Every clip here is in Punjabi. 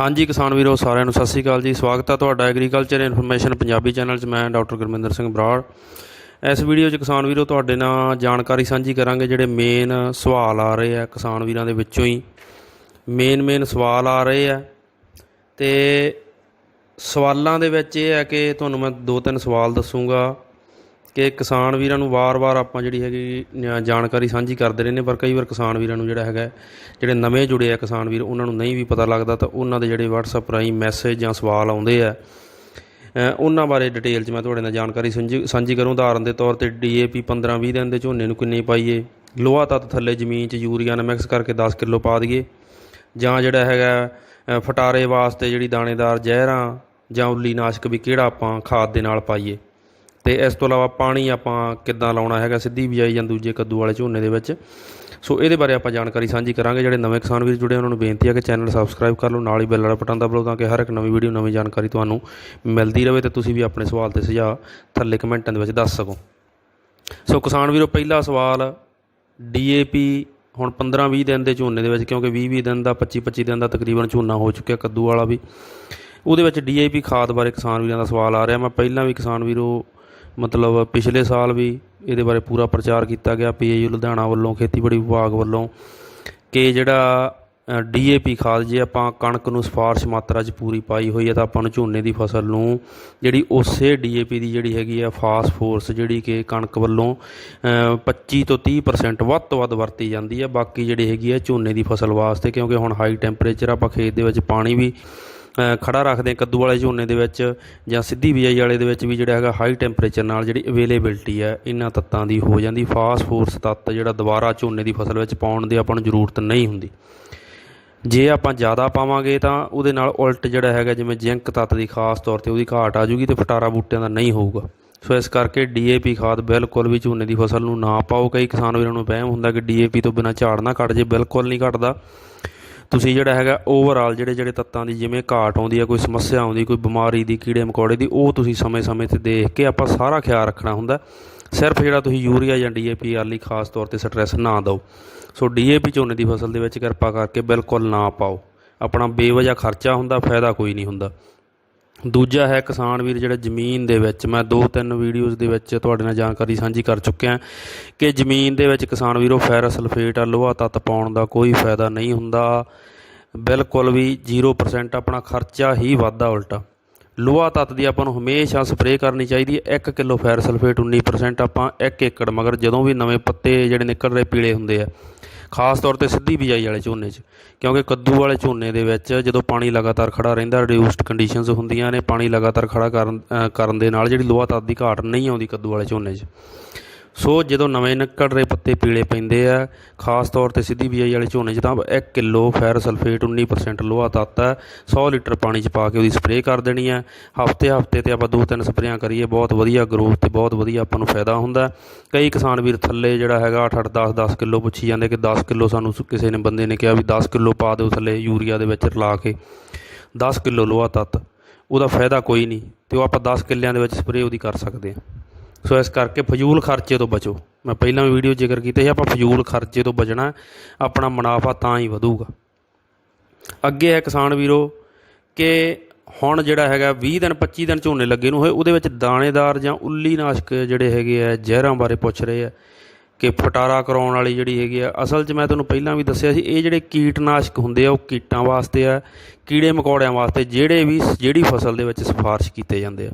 ਹਾਂਜੀ ਕਿਸਾਨ ਵੀਰੋ, ਸਾਰਿਆਂ ਨੂੰ ਸਤਿ ਸ੍ਰੀ ਅਕਾਲ ਜੀ। ਸਵਾਗਤ ਹੈ ਤੁਹਾਡਾ ਐਗਰੀਕਲਚਰ ਇਨਫੋਰਮੇਸ਼ਨ ਪੰਜਾਬੀ ਚੈਨਲ 'ਚ। ਮੈਂ ਡਾਕਟਰ ਗੁਰਮਿੰਦਰ ਸਿੰਘ ਬਰਾੜ। ਇਸ ਵੀਡੀਓ 'ਚ ਕਿਸਾਨ ਵੀਰੋ, ਤੁਹਾਡੇ ਨਾਲ ਜਾਣਕਾਰੀ ਸਾਂਝੀ ਕਰਾਂਗੇ ਜਿਹੜੇ ਮੇਨ ਸਵਾਲ ਆ ਰਹੇ ਆ ਕਿਸਾਨ ਵੀਰਾਂ ਦੇ ਵਿੱਚੋਂ ਹੀ। ਮੇਨ ਮੇਨ ਸਵਾਲ ਆ ਰਹੇ ਆ। ਤੇ ਸਵਾਲਾਂ ਦੇ ਵਿੱਚ ਇਹ ਹੈ ਕਿ ਤੁਹਾਨੂੰ ਮੈਂ ਦੋ ਤਿੰਨ ਸਵਾਲ ਦੱਸੂਗਾ। ਕਿ ਕਿਸਾਨ ਵੀਰਾਂ ਨੂੰ ਵਾਰ-ਵਾਰ ਆਪਾਂ ਜਿਹੜੀ ਹੈਗੀ ਜਾਣਕਾਰੀ ਸਾਂਝੀ ਕਰਦੇ ਰਹਿੰਦੇ ਪਰ ਕਈ ਵਾਰ ਕਿਸਾਨ ਵੀਰਾਂ ਨੂੰ ਜਿਹੜਾ ਹੈਗਾ, ਜਿਹੜੇ ਨਵੇਂ ਜੁੜੇ ਆ ਕਿਸਾਨ ਵੀਰ, ਉਹਨਾਂ ਨੂੰ ਨਹੀਂ ਵੀ ਪਤਾ ਲੱਗਦਾ, ਤਾਂ ਉਹਨਾਂ ਦੇ ਜਿਹੜੇ WhatsApp ਰਾਹੀਂ ਮੈਸੇਜ ਜਾਂ ਸਵਾਲ ਆਉਂਦੇ ਆ। ਉਹਨਾਂ ਬਾਰੇ ਡਿਟੇਲ 'ਚ ਮੈਂ ਤੁਹਾਡੇ ਨਾਲ ਜਾਣਕਾਰੀ ਸਾਂਝੀ ਸਾਂਝੀ ਕਰੂੰ। ਉਦਾਹਰਨ ਦੇ ਤੌਰ ਤੇ DAP 15-20 ਦਿਨ ਦੇ ਝੋਨੇ ਨੂੰ ਕਿੰਨੀ ਪਾਈਏ, ਲੋਹਾ ਤੱਤ ਥੱਲੇ ਜ਼ਮੀਨ 'ਚ ਯੂਰੀਆ ਨਾਲ ਮਿਕਸ ਕਰਕੇ 10 ਕਿਲੋ ਪਾ ਦਈਏ, ਜਾਂ ਜਿਹੜਾ ਹੈਗਾ ਫਟਾਰੇ ਵਾਸਤੇ ਜਿਹੜੀ ਦਾਣੇਦਾਰ ਜ਼ਹਿਰਾਂ ਜਾਂ ਉੱਲੀ ਨਾਸ਼ਕ ਵੀ ਕਿਹੜਾ ਆਪਾਂ ਖਾਦ ਦੇ ਨਾਲ ਪਾਈਏ। ਤੇ ਇਸ ਤੋਂ ਇਲਾਵਾ ਪਾਣੀ ਆਪਾਂ ਕਿੱਦਾਂ ਲਾਉਣਾ ਹੈਗਾ, ਸਿੱਧੀ ਬਿਜਾਈ ਜਾਂ ਦੂਜੇ ਕੱਦੂ ਵਾਲੇ ਝੋਨੇ ਦੇ ਵਿੱਚ। ਸੋ ਇਹਦੇ ਬਾਰੇ ਆਪਾਂ ਜਾਣਕਾਰੀ ਸਾਂਝੀ ਕਰਾਂਗੇ। ਜਿਹੜੇ ਨਵੇਂ ਕਿਸਾਨ ਵੀਰ ਜੁੜੇ ਉਹਨਾਂ ਨੂੰ ਬੇਨਤੀ ਹੈ ਕਿ ਚੈਨਲ ਸਬਸਕ੍ਰਾਈਬ ਕਰ ਲਓ, ਨਾਲ ਹੀ ਬੈਲ ਵਾਲਾ ਬਟਨ ਦਬਾਓ ਤਾਂ ਕਿ ਹਰ ਇੱਕ ਨਵੀਂ ਵੀਡੀਓ, ਨਵੀਂ ਜਾਣਕਾਰੀ ਤੁਹਾਨੂੰ ਮਿਲਦੀ ਰਹੇ ਤੇ ਤੁਸੀਂ ਵੀ ਆਪਣੇ ਸਵਾਲ ਤੇ ਸੁਝਾਅ ਥੱਲੇ ਕਮੈਂਟਾਂ ਦੇ ਵਿੱਚ ਦੱਸ ਸਕੋ। ਸੋ ਕਿਸਾਨ ਵੀਰੋ, ਪਹਿਲਾ ਸਵਾਲ DAP ਹੁਣ 15-20 ਦਿਨ ਦੇ ਝੋਨੇ ਦੇ ਵਿੱਚ, ਕਿਉਂਕਿ 20-20 ਦਿਨ ਦਾ 25-25 ਦਿਨ ਦਾ ਤਕਰੀਬਨ ਝੋਨਾ ਹੋ ਚੁੱਕਿਆ ਕੱਦੂ ਵਾਲਾ ਵੀ। ਉਹਦੇ ਵਿੱਚ DAP ਖਾਦ ਬਾਰੇ ਕਿਸਾਨ ਵੀਰਾਂ ਦਾ ਸਵਾਲ ਆ ਰਿਹਾ। ਮੈਂ ਪਹਿਲਾਂ ਵੀ ਕਿਸਾਨ ਵੀਰੋ ਮਤਲਬ ਪਿਛਲੇ ਸਾਲ ਵੀ ਇਹਦੇ ਬਾਰੇ ਪੂਰਾ ਪ੍ਰਚਾਰ ਕੀਤਾ ਗਿਆ ਪੀਏਯੂ ਲੁਧਿਆਣਾ ਵੱਲੋਂ ਖੇਤੀਬਾੜੀ ਵਿਭਾਗ ਵੱਲੋਂ ਕਿ ਜਿਹੜਾ ਡੀਏਪੀ ਖਾਦ ਜੇ ਆਪਾਂ ਕਣਕ ਨੂੰ ਸਫਾਰਸ਼ ਮਾਤਰਾ 'ਚ ਪੂਰੀ ਪਾਈ ਹੋਈ ਹੈ ਤਾਂ ਆਪਾਂ ਨੂੰ ਝੋਨੇ ਦੀ ਫਸਲ ਨੂੰ ਜਿਹੜੀ ਉਸੇ ਡੀਏਪੀ ਦੀ ਜਿਹੜੀ ਹੈਗੀ ਆ ਫਾਸਫੋਰਸ ਜਿਹੜੀ ਕਿ ਕਣਕ ਵੱਲੋਂ ਅ, 25 ਤੋਂ 30% ਵੱਧ ਤੋਂ ਵੱਧ ਵਰਤੀ ਜਾਂਦੀ ਹੈ ਬਾਕੀ ਜਿਹੜੀ ਹੈਗੀ ਆ ਝੋਨੇ ਦੀ ਫਸਲ ਵਾਸਤੇ ਕਿਉਂਕਿ ਹੁਣ ਹਾਈ ਟੈਂਪਰੇਚਰ ਆਪਾਂ ਖੇਤ ਦੇ ਵਿੱਚ ਪਾਣੀ ਵੀ ਖੜਾ ਰੱਖਦੇ ਹਾਂ ਕੱਦੂ ਵਾਲੇ ਝੋਨੇ ਦੇ ਵਿੱਚ ਜਾਂ ਸਿੱਧੀ ਬਿਜਾਈ ਵਾਲੇ ਦੇ ਵਿੱਚ ਵੀ ਜਿਹੜਾ ਹੈਗਾ ਹਾਈ ਟੈਂਪਰੇਚਰ ਨਾਲ ਜਿਹੜੀ ਅਵੇਲੇਬਿਲਟੀ ਹੈ, ਇਹਨਾਂ ਤੱਤਾਂ ਦੀ ਹੋ ਜਾਂਦੀ। ਫਾਸਫੋਰਸ ਤੱਤ ਜਿਹੜਾ ਦੁਬਾਰਾ ਝੋਨੇ ਦੀ ਫਸਲ ਵਿੱਚ ਪਾਉਣ ਦੀ ਆਪਾਂ ਨੂੰ ਜ਼ਰੂਰਤ ਨਹੀਂ ਹੁੰਦੀ। ਜੇ ਆਪਾਂ ਜ਼ਿਆਦਾ ਪਾਵਾਂਗੇ ਤਾਂ ਉਹਦੇ ਨਾਲ ਉਲਟ ਜਿਹੜਾ ਹੈਗਾ, ਜਿਵੇਂ ਜ਼ਿੰਕ ਤੱਤ ਦੀ ਖਾਸ ਤੌਰ ਤੇ ਉਹਦੀ ਘਾਟ ਆ ਜੂਗੀ ਤੇ ਫਟਾਰਾ ਬੂਟਿਆਂ ਦਾ ਨਹੀਂ ਹੋਊਗਾ। ਸੋ ਇਸ ਕਰਕੇ ਡੀਏਪੀ ਖਾਦ ਬਿਲਕੁਲ ਵੀ ਝੋਨੇ ਦੀ ਫਸਲ ਨੂੰ ਨਾ ਪਾਓ। ਕਈ ਕਿਸਾਨ ਵੀਰਾਂ ਨੂੰ ਵਹਿਮ ਹੁੰਦਾ ਕਿ ਡੀਏਪੀ ਤੋਂ ਬਿਨਾ ਝਾੜ ਨਾ ਘਟ ਜੇ, ਬਿਲਕੁਲ ਨਹੀਂ ਘਟਦਾ ਤੁਸੀਂ ਜਿਹੜਾ ਹੈਗਾ ਓਵਰਆਲ ਜਿਹੜੇ ਜਿਹੜੇ ਤੱਤਾਂ ਦੀ ਜਿਵੇਂ ਘਾਟ ਆਉਂਦੀ ਹੈ ਕੋਈ ਸਮੱਸਿਆ ਆਉਂਦੀ, ਕੋਈ ਬਿਮਾਰੀ ਦੀ, ਕੀੜੇ ਮਕੌੜੇ ਦੀ, ਉਹ ਤੁਸੀਂ ਸਮੇਂ-ਸਮੇਂ ਤੇ ਦੇਖ ਕੇ ਆਪਾਂ ਸਾਰਾ ਖਿਆਲ ਰੱਖਣਾ ਹੁੰਦਾ। ਸਿਰਫ ਜਿਹੜਾ ਤੁਸੀਂ ਯੂਰੀਆ ਜਾਂ ਡੀਏਪੀ ਵਾਲੀ ਖਾਸ ਤੌਰ ਤੇ ਸਟ੍ਰੈਸ ਨਾ ਦਿਓ। ਸੋ ਡੀਏਪੀ ਝੋਨੇ ਦੀ ਫਸਲ ਦੇ ਵਿੱਚ ਕਿਰਪਾ ਕਰਕੇ ਬਿਲਕੁਲ ਨਾ ਪਾਓ। ਆਪਣਾ ਬੇਵਜਾ ਖਰਚਾ ਹੁੰਦਾ, ਫਾਇਦਾ ਕੋਈ ਨਹੀਂ ਹੁੰਦਾ। ਦੂਜਾ ਹੈ ਕਿਸਾਨ ਵੀਰ ਜਿਹੜਾ ਜ਼ਮੀਨ ਦੇ ਵਿੱਚ, ਮੈਂ ਦੋ ਤਿੰਨ ਵੀਡੀਓਜ਼ ਦੇ ਵਿੱਚ ਤੁਹਾਡੇ ਨਾਲ ਜਾਣਕਾਰੀ ਸਾਂਝੀ ਕਰ ਚੁੱਕਿਆ ਕਿ ਜ਼ਮੀਨ ਦੇ ਵਿੱਚ ਕਿਸਾਨ ਵੀਰੋ ਫੈਰਸ ਸਲਫੇਟ ਆ, ਲੋਹਾ ਤੱਤ ਪਾਉਣ ਦਾ ਕੋਈ ਫਾਇਦਾ ਨਹੀਂ ਹੁੰਦਾ। ਬਿਲਕੁਲ ਵੀ 0% ਆਪਣਾ ਖਰਚਾ ਹੀ ਵਾਧਾ ਉਲਟਾ। ਲੋਹਾ ਤੱਤ ਦੀ ਆਪਾਂ ਨੂੰ ਹਮੇਸ਼ਾ ਸਪਰੇਅ ਕਰਨੀ ਚਾਹੀਦੀ ਹੈ। 1 ਕਿਲੋ ਫੈਰ ਸਲਫੇਟ 19% ਆਪਾਂ 1 ਏਕੜ, ਮਗਰ ਜਦੋਂ ਵੀ ਨਵੇਂ ਪੱਤੇ ਜਿਹੜੇ ਨਿਕਲ ਰਹੇ ਪੀਲੇ ਹੁੰਦੇ ਆ ਖਾਸ ਤੌਰ ਤੇ ਸਿੱਧੀ ਬਿਜਾਈ ਵਾਲੇ ਝੋਨੇ 'ਚ, ਕਿਉਂਕਿ ਕੱਦੂ ਵਾਲੇ ਝੋਨੇ ਦੇ ਵਿੱਚ ਜਦੋਂ ਪਾਣੀ ਲਗਾਤਾਰ ਖੜਾ ਰਹਿੰਦਾ ਰਿਡਿਊਸਡ ਕੰਡੀਸ਼ਨਸ ਹੁੰਦੀਆਂ ਨੇ, ਪਾਣੀ ਲਗਾਤਾਰ ਖੜਾ ਕਰਨ ਕਰਨ ਦੇ ਨਾਲ ਜਿਹੜੀ ਲੋਹਾ ਤੱਤ ਦੀ ਘਾਟ ਨਹੀਂ ਆਉਂਦੀ ਕੱਦੂ ਵਾਲੇ ਝੋਨੇ 'ਚ। ਸੋ ਜਦੋਂ ਨਵੇਂ ਨਿਕਲ ਰਹੇ ਪੱਤੇ ਪੀਲੇ ਪੈਂਦੇ ਆ, ਖਾਸ ਤੌਰ ਤੇ ਸਿੱਧੀ ਬਿਜਾਈ ਵਾਲੇ ਝੋਨੇ 'ਚ, ਤਾਂ 1 ਕਿਲੋ ਫੈਰ ਸਲਫੇਟ 19% ਲੋਹਾ ਤੱਤ ਹੈ 100 ਲੀਟਰ ਪਾਣੀ 'ਚ ਪਾ ਕੇ ਉਹਦੀ ਸਪਰੇਅ ਕਰ ਦੇਣੀ ਹੈ ਹਫ਼ਤੇ ਹਫ਼ਤੇ ਤੇ ਆਪਾਂ ਦੋ ਤਿੰਨ ਸਪਰੇਆਂ ਕਰੀਏ, ਬਹੁਤ ਵਧੀਆ ਗਰੋਥ ਤੇ ਬਹੁਤ ਵਧੀਆ ਆਪਾਂ ਨੂੰ ਫਾਇਦਾ ਹੁੰਦਾ। ਕਈ ਕਿਸਾਨ ਵੀਰ ਥੱਲੇ ਜਿਹੜਾ ਹੈਗਾ 8 8 10 10 ਕਿਲੋ ਪੁੱਛੀ ਜਾਂਦੇ ਕਿ 10 ਕਿਲੋ ਸਾਨੂੰ ਕਿਸੇ ਨੇ ਬੰਦੇ ਨੇ ਕਿਹਾ ਵੀ 10 ਕਿਲੋ ਪਾ ਦਿਓ ਥੱਲੇ ਯੂਰੀਆ ਦੇ ਵਿੱਚ ਰਲਾ ਕੇ। 10 ਕਿਲੋ ਲੋਹਾ ਤੱਤ, ਉਹਦਾ ਫਾਇਦਾ ਕੋਈ ਨਹੀਂ ਤੇ ਉਹ ਆਪਾਂ 10 ਕਿੱਲਿਆਂ ਦੇ ਵਿੱਚ ਸਪਰੇਅ ਉਹਦੀ ਕਰ ਸਕਦੇ ਹਾਂ ਸੋ ਇਸ ਕਰਕੇ ਫਜ਼ੂਲ ਖਰਚੇ ਤੋਂ ਬਚੋ। ਮੈਂ ਪਹਿਲਾਂ ਵੀ ਵੀਡੀਓ ਜ਼ਿਕਰ ਕੀਤਾ ਸੀ, ਆਪਾਂ ਫਜ਼ੂਲ ਖਰਚੇ ਤੋਂ ਬਚਣਾ, ਆਪਣਾ ਮੁਨਾਫਾ ਤਾਂ ਹੀ ਵਧੂਗਾ। ਅੱਗੇ ਹੈ ਕਿਸਾਨ ਵੀਰੋ ਕਿ ਹੁਣ ਜਿਹੜਾ ਹੈਗਾ 20 ਦਿਨ 25 ਦਿਨ ਝੋਨੇ ਲੱਗੇ ਨੂੰ ਹੋਏ, ਉਹਦੇ ਵਿੱਚ ਦਾਣੇਦਾਰ ਜਾਂ ਉੱਲੀ ਨਾਸ਼ਕ ਜਿਹੜੇ ਹੈਗੇ ਆ, ਜ਼ਹਿਰਾਂ ਬਾਰੇ ਪੁੱਛ ਰਹੇ ਆ ਕਿ ਫਟਾਰਾ ਕਰਾਉਣ ਵਾਲੀ ਜਿਹੜੀ ਹੈਗੀ ਆ, ਅਸਲ 'ਚ ਮੈਂ ਤੁਹਾਨੂੰ ਪਹਿਲਾਂ ਵੀ ਦੱਸਿਆ ਸੀ, ਇਹ ਜਿਹੜੇ ਕੀਟਨਾਸ਼ਕ ਹੁੰਦੇ ਆ, ਉਹ ਕੀਟਾਂ ਵਾਸਤੇ ਆ, ਕੀੜੇ ਮਕੌੜਿਆਂ ਵਾਸਤੇ, ਜਿਹੜੇ ਵੀ ਜਿਹੜੀ ਫਸਲ ਦੇ ਵਿੱਚ ਸਿਫਾਰਿਸ਼ ਕੀਤੇ ਜਾਂਦੇ ਆ।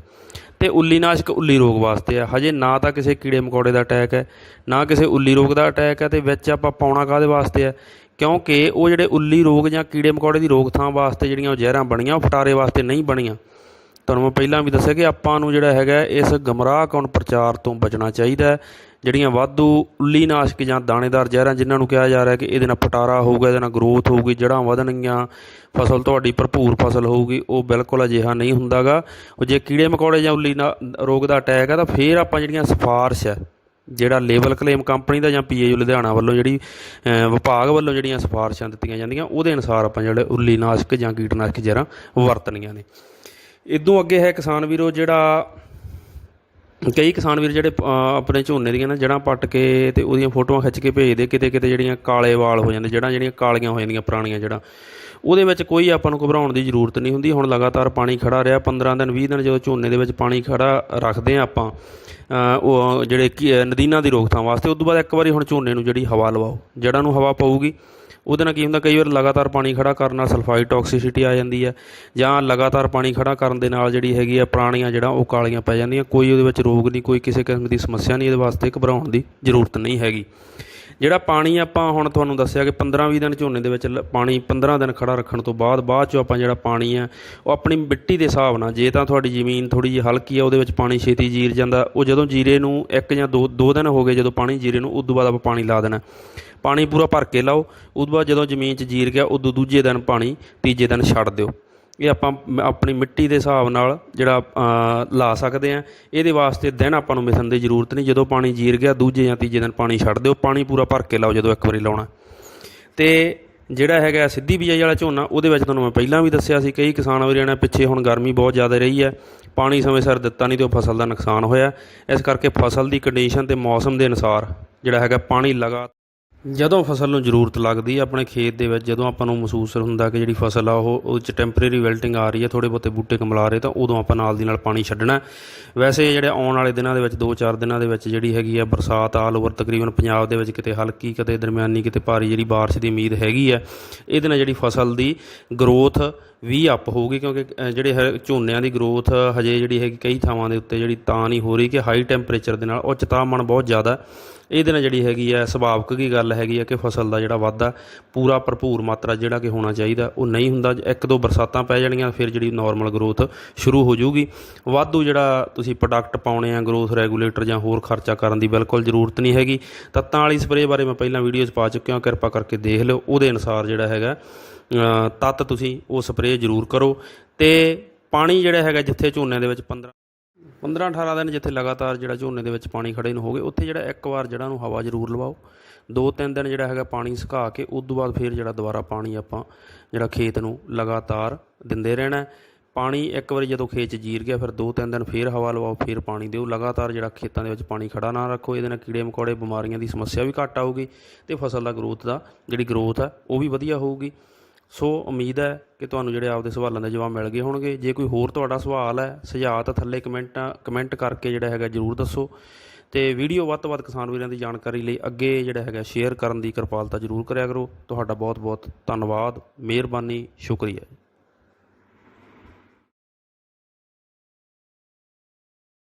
ਤੇ ਉੱਲੀ ਨਾਸ਼ਕ ਉੱਲੀ ਰੋਗ ਵਾਸਤੇ ਆ। ਹਜੇ ਨਾ ਤਾਂ ਕਿਸੇ ਕੀੜੇ ਮਕੌੜੇ ਦਾ ਅਟੈਕ ਹੈ, ਨਾ ਕਿਸੇ ਉੱਲੀ ਰੋਗ ਦਾ ਅਟੈਕ ਹੈ ਤੇ ਵਿੱਚ ਆਪਾਂ ਪਾਉਣਾ ਕਾਦੇ ਵਾਸਤੇ ਆ? ਕਿਉਂਕਿ ਉਹ ਜਿਹੜੇ ਉੱਲੀ ਰੋਗ ਜਾਂ ਕੀੜੇ ਮਕੌੜੇ ਦੀ ਰੋਕਥਾਮ ਵਾਸਤੇ ਜਿਹੜੀਆਂ ਉਹ ਜ਼ਹਿਰਾਂ ਬਣੀਆਂ, ਉਹ ਫਟਾਰੇ ਵਾਸਤੇ ਨਹੀਂ ਬਣੀਆਂ। ਤੁਹਾਨੂੰ ਮੈਂ ਪਹਿਲਾਂ ਵੀ ਦੱਸਿਆ ਕਿ ਆਪਾਂ ਨੂੰ ਜਿਹੜਾ ਹੈਗਾ ਇਸ ਗਮਰਾਹ ਕੌਣ ਪ੍ਰਚਾਰ ਤੋਂ ਬਚਣਾ ਚਾਹੀਦਾ ਜਿਹੜੀਆਂ ਵਾਧੂ ਉੱਲੀ ਨਾਸ਼ਕ ਜਾਂ ਦਾਣੇਦਾਰ ਜ਼ਹਿਰਾਂ ਜਿਨ੍ਹਾਂ ਨੂੰ ਕਿਹਾ ਜਾ ਰਿਹਾ ਕਿ ਇਹਦੇ ਨਾਲ ਪਟਾਰਾ ਹੋਊਗਾ, ਇਹਦੇ ਨਾਲ ਗਰੋਥ ਹੋਊਗੀ, ਜੜ੍ਹਾਂ ਵਧਣਗੀਆਂ, ਫਸਲ ਤੁਹਾਡੀ ਭਰਪੂਰ ਫਸਲ ਹੋਊਗੀ, ਉਹ ਬਿਲਕੁਲ ਅਜਿਹਾ ਨਹੀਂ ਹੁੰਦਾਗਾ। ਉਹ ਜੇ ਕੀੜੇ ਮਕੌੜੇ ਜਾਂ ਉੱਲੀ ਨਾ, ਰੋਗ ਦਾ ਅਟੈਕ ਹੈ ਤਾਂ ਫਿਰ ਆਪਾਂ ਜਿਹੜੀਆਂ ਸਿਫਾਰਸ਼ ਹੈ, ਜਿਹੜਾ ਲੇਬਲ ਕਲੇਮ ਕੰਪਨੀ ਦਾ ਜਾਂ ਪੀਏਯੂ ਲੁਧਿਆਣਾ ਵੱਲੋਂ ਜਿਹੜੀ ਵਿਭਾਗ ਵੱਲੋਂ ਜਿਹੜੀਆਂ ਸਿਫਾਰਸ਼ਾਂ ਦਿੱਤੀਆਂ ਜਾਂਦੀਆਂ, ਉਹਦੇ ਅਨੁਸਾਰ ਆਪਾਂ ਜਿਹੜੇ ਉੱਲੀ ਨਾਸ਼ਕ ਜਾਂ ਕੀਟਨਾਸ਼ਕ ਜ਼ਹਿਰਾਂ ਵਰਤਣੀਆਂ ਨੇ। ਇਦੋਂ ਅੱਗੇ ਹੈ ਕਿਸਾਨ ਵੀਰੋ ਜਿਹੜਾ, ਕਈ ਕਿਸਾਨ ਵੀਰ ਜਿਹੜੇ ਆਪਣੇ ਝੋਨੇ ਦੀਆਂ ਨਾ ਜੜਾਂ ਪੱਟ ਕੇ ਤੇ ਉਹਦੀਆਂ ਫੋਟੋਆਂ ਖਿੱਚ ਕੇ ਭੇਜਦੇ ਕਿਤੇ ਕਿਤੇ ਜਿਹੜੀਆਂ ਕਾਲੇ ਵਾਲ ਹੋ ਜਾਂਦੇ ਜੜਾਂ ਜਿਹੜੀਆਂ ਕਾਲੀਆਂ ਹੋ ਜਾਂਦੀਆਂ ਪੁਰਾਣੀਆਂ ਜੜਾਂ ਉਹਦੇ ਵਿੱਚ ਕੋਈ ਆਪਾਂ ਨੂੰ ਘਬਰਾਉਣ ਦੀ ਜ਼ਰੂਰਤ ਨਹੀਂ ਹੁੰਦੀ। ਹੁਣ ਲਗਾਤਾਰ ਪਾਣੀ ਖੜਾ ਰਿਹਾ 15 ਦਿਨ 20 ਦਿਨ ਜਦੋਂ ਝੋਨੇ ਦੇ ਵਿੱਚ ਪਾਣੀ ਖੜਾ ਰੱਖਦੇ ਆ ਆਪਾਂ ਉਹ ਜਿਹੜੇ ਕੀ ਨਦੀਨਾਂ ਦੀ ਰੋਕਥਾਮ ਵਾਸਤੇ, ਉਸ ਤੋਂ ਬਾਅਦ ਇੱਕ ਵਾਰੀ ਹੁਣ ਝੋਨੇ ਨੂੰ ਜਿਹੜੀ ਹਵਾ ਲਵਾਓ, ਜੜ੍ਹਾਂ ਨੂੰ ਹਵਾ ਪਊਗੀ। ਉਹਦੇ ਨਾਲ ਕੀ ਹੁੰਦਾ, ਕਈ ਵਾਰ ਲਗਾਤਾਰ ਪਾਣੀ ਖੜਾ ਕਰਨ ਨਾਲ ਸਲਫਾਈਡ ਟੌਕਸਿਸਿਟੀ ਆ ਜਾਂਦੀ ਹੈ, ਜਾਂ ਲਗਾਤਾਰ ਪਾਣੀ ਖੜਾ ਕਰਨ ਦੇ ਨਾਲ ਜਿਹੜੀ ਹੈਗੀ ਆ ਪੁਰਾਣੀਆਂ ਜਿਹੜਾ ਉਹ ਕਾਲੀਆਂ ਪੈ ਜਾਂਦੀਆਂ। ਕੋਈ ਉਹਦੇ ਵਿੱਚ ਰੋਗ ਨਹੀਂ, ਕੋਈ ਕਿਸੇ ਕਿਸਮ ਦੀ ਸਮੱਸਿਆ ਨਹੀਂ, ਇਹਦੇ ਵਾਸਤੇ ਘਬਰਾਉਣ ਦੀ ਜ਼ਰੂਰਤ ਨਹੀਂ ਹੈਗੀ। ਜਿਹੜਾ ਪਾਣੀ ਆਪਾਂ ਹੁਣ ਤੁਹਾਨੂੰ ਦੱਸਿਆ ਕਿ 15-20 ਦਿਨ ਝੋਨੇ ਦੇ ਵਿੱਚ ਲ- ਪਾਣੀ 15 ਦਿਨ ਖੜਾ ਰੱਖਣ ਤੋਂ ਬਾਅਦ ਬਾਅਦ ਚੋਂ ਆਪਾਂ ਜਿਹੜਾ ਪਾਣੀ ਆ, ਉਹ ਆਪਣੀ ਮਿੱਟੀ ਦੇ ਹਿਸਾਬ ਨਾਲ, ਜੇ ਤਾਂ ਤੁਹਾਡੀ ਜ਼ਮੀਨ ਥੋੜੀ ਜਿਹੀ ਹਲਕੀ ਆ, ਉਹਦੇ ਵਿੱਚ ਪਾਣੀ ਛੇਤੀ ਜੀਰ ਜਾਂਦਾ, ਉਹ ਜਦੋਂ ਜੀਰੇ ਨੂੰ ਇੱਕ ਜਾਂ ਦੋ ਦੋ ਦਿਨ ਹੋ ਗਏ ਜਦੋਂ ਪਾਣੀ ਜੀਰੇ ਨੂੰ, ਉਦੋਂ ਬਾਅਦ ਆਪਾਂ ਪਾਣੀ ਲਾ ਦੇਣਾ। ਪਾਣੀ ਪੂਰਾ ਭਰ ਕੇ ਲਾਓ, ਉਦੋਂ ਬਾਅਦ ਜਦੋਂ ਜ਼ਮੀਨ 'ਚ ਜੀਰ ਗਿਆ, ਉਦੋਂ ਦੂਜੇ ਦਿਨ ਪਾਣੀ, ਤੀਜੇ ਦਿਨ ਛੱਡ ਦਿਓ। ਇਹ ਆਪਾਂ ਆਪਣੀ ਮਿੱਟੀ ਦੇ ਹਿਸਾਬ ਨਾਲ ਜਿਹੜਾ ਲਾ ਸਕਦੇ ਆ ਇਹਦੇ ਵਾਸਤੇ ਦਿਨ ਆਪਾਂ ਨੂੰ ਮਿਸਣ ਦੀ ਜ਼ਰੂਰਤ ਨਹੀਂ। ਜਦੋਂ ਪਾਣੀ ਜੀਰ ਗਿਆ, ਦੂਜੇ ਜਾਂ ਤੀਜੇ ਦਿਨ ਪਾਣੀ ਛੱਡ ਦਿਓ। ਪਾਣੀ ਪੂਰਾ ਭਰ ਕੇ ਲਾਓ ਜਦੋਂ ਇੱਕ ਵਾਰੀ ਲਾਉਣਾ। ਤੇ ਜਿਹੜਾ ਹੈਗਾ ਸਿੱਧੀ ਬਿਜਾਈ ਵਾਲਾ ਝੋਨਾ, ਉਹਦੇ ਵਿੱਚ ਤੁਹਾਨੂੰ ਮੈਂ ਪਹਿਲਾਂ ਵੀ ਦੱਸਿਆ ਸੀ, ਕਈ ਕਿਸਾਨ ਵੀਰਾਂ ਨੇ ਪਿੱਛੇ ਹੁਣ ਗਰਮੀ ਬਹੁਤ ਜ਼ਿਆਦਾ ਰਹੀ ਹੈ। ਪਾਣੀ ਸਮੇਂ ਸਿਰ ਦਿੱਤਾ ਨਹੀਂ ਤੇ ਉਹ ਫਸਲ ਦਾ ਨੁਕਸਾਨ ਹੋਇਆ। ਇਸ ਕਰਕੇ ਫਸਲ ਦੀ ਕੰਡੀਸ਼ਨ ਤੇ ਮੌਸਮ ਦੇ ਅਨੁਸਾਰ ਜਿਹੜਾ ਹੈਗਾ ਪਾਣੀ ਲਗਾ ਜਦੋਂ ਫਸਲ ਨੂੰ ਜ਼ਰੂਰਤ ਲੱਗਦੀ ਹੈ ਆਪਣੇ ਖੇਤ ਦੇ ਵਿੱਚ, ਜਦੋਂ ਆਪਾਂ ਨੂੰ ਮਹਿਸੂਸ ਹੁੰਦਾ ਕਿ ਜਿਹੜੀ ਫਸਲ ਆ, ਉਹ ਉਹ 'ਚ ਟੈਂਪਰੇਰੀ ਵੈਲਟਿੰਗ ਆ ਰਹੀ ਹੈ ਥੋੜੇ ਬਹੁਤੇ ਬੂਟੇ ਕਮਲਾ ਰਹੇ, ਤਾਂ ਉਦੋਂ ਆਪਾਂ ਨਾਲ ਦੀ ਨਾਲ ਪਾਣੀ ਛੱਡਣਾ। ਵੈਸੇ ਜਿਹੜੇ ਆਉਣ ਵਾਲੇ ਦਿਨਾਂ ਦੇ ਵਿੱਚ 2-4 ਦਿਨਾਂ ਦੇ ਵਿੱਚ ਜਿਹੜੀ ਹੈਗੀ ਆ ਬਰਸਾਤ ਆਲ ਓਵਰ ਤਕਰੀਬਨ ਪੰਜਾਬ ਦੇ ਵਿੱਚ ਕਿਤੇ ਹਲਕੀ, ਕਿਤੇ ਦਰਮਿਆਨੀ, ਕਿਤੇ ਭਾਰੀ ਜਿਹੜੀ ਬਾਰਿਸ਼ ਦੀ ਉਮੀਦ ਹੈਗੀ ਹੈ ਇਹਦੇ ਨਾਲ ਜਿਹੜੀ ਫਸਲ ਦੀ ਗਰੋਥ ਵੀ ਅਪ ਹੋਊਗੀ, ਕਿਉਂਕਿ ਜਿਹੜੇ ਹੈ ਝੋਨਿਆਂ ਦੀ ਗਰੋਥ ਹਜੇ ਜਿਹੜੀ ਹੈਗੀ ਕਈ ਥਾਵਾਂ ਦੇ ਉੱਤੇ ਜਿਹੜੀ ਤਾਂ ਨਹੀਂ ਹੋ ਰਹੀ ਕਿ ਹਾਈ ਟੈਂਪਰੇਚਰ ਦੇ ਨਾਲ ਉੱਚ ਤਾਪਮਾਨ ਬਹੁਤ ਜ਼ਿਆਦਾ ਇਹਦੇ ਨਾਲ ਜਿਹੜੀ ਹੈਗੀ ਹੈ ਸੁਭਾਵਿਕ ਕੀ ਗੱਲ ਹੈਗੀ ਹੈ ਕਿ ਫਸਲ ਦਾ ਜਿਹੜਾ ਵਾਧਾ ਪੂਰਾ ਭਰਪੂਰ ਮਾਤਰਾ ਜਿਹੜਾ ਕਿ ਹੋਣਾ ਚਾਹੀਦਾ, ਉਹ ਨਹੀਂ ਹੁੰਦਾ। ਇੱਕ ਦੋ ਬਰਸਾਤਾਂ ਪੈ ਜਾਣੀਆਂ, ਫਿਰ ਜਿਹੜੀ ਨਾਰਮਲ ਗਰੋਥ ਸ਼ੁਰੂ ਹੋ ਜਾਊਗੀ। ਵਾਧੂ ਜਿਹੜਾ ਤੁਸੀਂ ਪ੍ਰੋਡਕਟ ਪਾਉਣੇ ਆ ਗਰੋਥ ਰੈਗੂਲੇਟਰ ਜਾਂ ਹੋਰ ਖਰਚਾ ਕਰਨ ਦੀ ਬਿਲਕੁਲ ਜ਼ਰੂਰਤ ਨਹੀਂ ਹੈਗੀ। ਤੱਤਾਂ ਵਾਲੀ ਸਪਰੇਅ ਬਾਰੇ ਮੈਂ ਪਹਿਲਾਂ ਵੀਡੀਓਜ਼ ਪਾ ਚੁੱਕਿਆ ਕਿਰਪਾ ਕਰਕੇ ਦੇਖ ਲਿਓ। ਉਹਦੇ ਅਨੁਸਾਰ ਜਿਹੜਾ ਹੈਗਾ ਤੱਤ ਤੁਸੀਂ ਉਹ ਸਪਰੇਅ ਜ਼ਰੂਰ ਕਰੋ। ਤੇ ਪਾਣੀ ਜਿਹੜਾ ਹੈਗਾ ਜਿੱਥੇ ਝੋਨੇ ਦੇ ਵਿੱਚ 15 15 18 ਦਿਨ ਜਿੱਥੇ ਲਗਾਤਾਰ ਜਿਹੜਾ ਝੋਨੇ ਦੇ ਵਿੱਚ ਪਾਣੀ ਖੜੇ ਨੂੰ ਹੋ ਗਏ, ਉੱਥੇ ਜਿਹੜਾ ਇੱਕ ਵਾਰ ਜਿਹੜਾ ਨੂੰ ਹਵਾ ਜ਼ਰੂਰ ਲਵਾਓ। ਦੋ ਤਿੰਨ ਦਿਨ ਜਿਹੜਾ ਹੈਗਾ ਪਾਣੀ ਸੁਕਾ ਕੇ, ਉਸ ਤੋਂ ਬਾਅਦ ਫਿਰ ਜਿਹੜਾ ਦੁਬਾਰਾ ਪਾਣੀ ਆਪਾਂ ਜਿਹੜਾ ਖੇਤ ਨੂੰ ਲਗਾਤਾਰ ਦਿੰਦੇ ਰਹਿਣਾ ਪਾਣੀ ਇੱਕ ਵਾਰੀ ਜਦੋਂ ਖੇਤ 'ਚ ਜੀਰ ਗਿਆ, ਫਿਰ ਦੋ ਤਿੰਨ ਦਿਨ ਫਿਰ ਹਵਾ ਲਵਾਓ, ਫਿਰ ਪਾਣੀ ਦਿਓ। ਲਗਾਤਾਰ ਜਿਹੜਾ ਖੇਤਾਂ ਦੇ ਵਿੱਚ ਪਾਣੀ ਖੜਾ ਨਾ ਰੱਖੋ, ਇਹਦੇ ਨਾਲ ਕੀੜੇ ਮਕੌੜੇ ਬਿਮਾਰੀਆਂ ਦੀ ਸਮੱਸਿਆ ਵੀ ਘੱਟ ਆਊਗੀ ਤੇ ਫਸਲ ਦਾ ਗਰੋਥ ਦਾ ਜਿਹੜੀ ਗਰੋਥ ਹੈ, ਉਹ ਵੀ ਵਧੀਆ ਹੋਊਗੀ। ਸੋ ਉਮੀਦ ਹੈ ਕਿ ਤੁਹਾਨੂੰ ਜਿਹੜੇ ਆਪਦੇ ਸਵਾਲਾਂ ਦੇ ਜਵਾਬ ਮਿਲ ਗਏ ਹੋਣਗੇ। ਜੇ ਕੋਈ ਹੋਰ ਤੁਹਾਡਾ ਸਵਾਲ ਹੈ, ਸੁਝਾਅ ਤਾਂ ਥੱਲੇ ਕਮੈਂਟਾਂ, ਕਮੈਂਟ ਕਰਕੇ ਜਿਹੜਾ ਹੈਗਾ ਜਰੂਰ ਦੱਸੋ। ਤੇ ਵੀਡੀਓ ਵੱਧ ਤੋਂ ਵੱਧ ਕਿਸਾਨ ਵੀਰਾਂ ਦੀ ਜਾਣਕਾਰੀ ਲਈ ਅੱਗੇ ਜਿਹੜਾ ਹੈਗਾ ਸ਼ੇਅਰ ਕਰਨ ਦੀ ਕਿਰਪਾਲਤਾ ਜਰੂਰ ਕਰਿਆ ਕਰੋ। ਤੁਹਾਡਾ ਬਹੁਤ ਬਹੁਤ ਧੰਨਵਾਦ। ਮਿਹਰਬਾਨੀ, ਸ਼ੁਕਰੀਆ